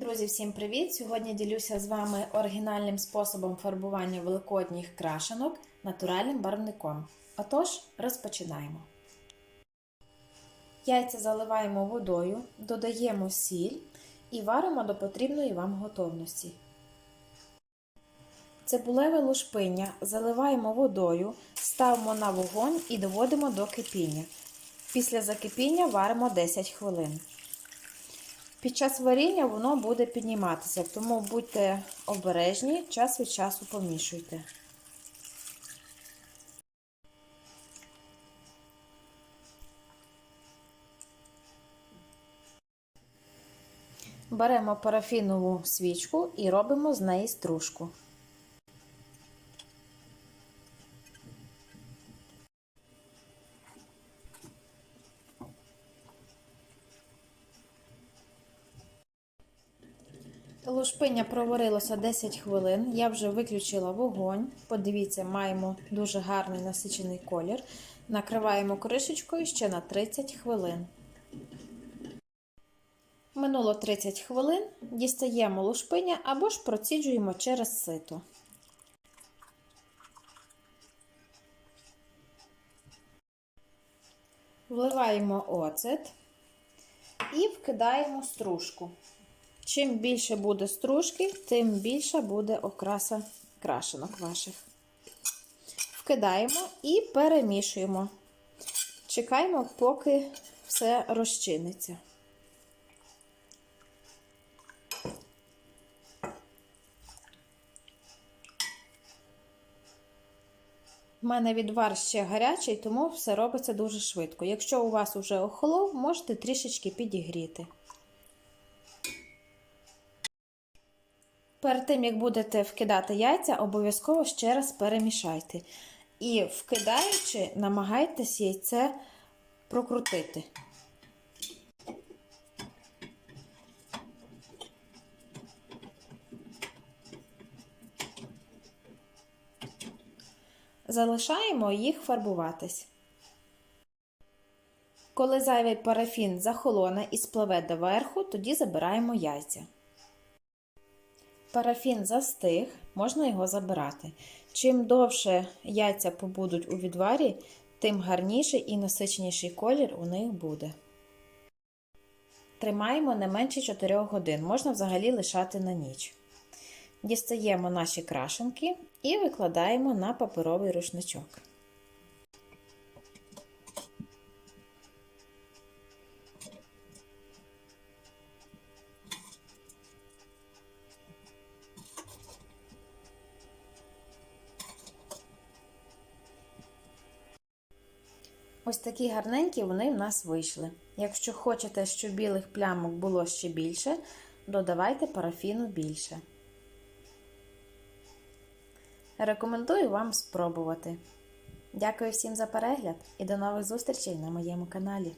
Друзі, всім привіт! Сьогодні ділюся з вами оригінальним способом фарбування великодніх крашенок натуральним барвником. Отож, розпочинаємо. Яйця заливаємо водою, додаємо сіль і варимо до потрібної вам готовності. Цибулеве лушпиння заливаємо водою, ставимо на вогонь і доводимо до кипіння. Після закипіння варимо 10 хвилин. Під час варіння воно буде підніматися, тому будьте обережні, час від часу помішуйте. Беремо парафінову свічку і робимо з неї стружку. Лушпиня проварилося 10 хвилин. Я вже виключила вогонь. Подивіться, маємо дуже гарний насичений колір. Накриваємо кришечкою ще на 30 хвилин. Минуло 30 хвилин. Дістаємо лушпиня або ж проціджуємо через сито. Вливаємо оцет і вкидаємо стружку. Чим більше буде стружки, тим більша буде окраса крашенок ваших. Вкидаємо і перемішуємо. Чекаємо, поки все розчиниться. У мене відвар ще гарячий, тому все робиться дуже швидко. Якщо у вас вже охолов, можете трішечки підігріти. Перед тим, як будете вкидати яйця, обов'язково ще раз перемішайте. І вкидаючи, намагайтесь яйце прокрутити. Залишаємо їх фарбуватись. Коли зайвий парафін захолоне і спливе доверху, тоді забираємо яйця. Парафін застиг, можна його забирати. Чим довше яйця побудуть у відварі, тим гарніший і насичніший колір у них буде. Тримаємо не менше 4 годин, можна взагалі лишати на ніч. Дістаємо наші крашенки і викладаємо на паперовий рушничок. Ось такі гарненькі вони в нас вийшли. Якщо хочете, щоб білих плямок було ще більше, додавайте парафіну більше. Рекомендую вам спробувати. Дякую всім за перегляд і до нових зустрічей на моєму каналі.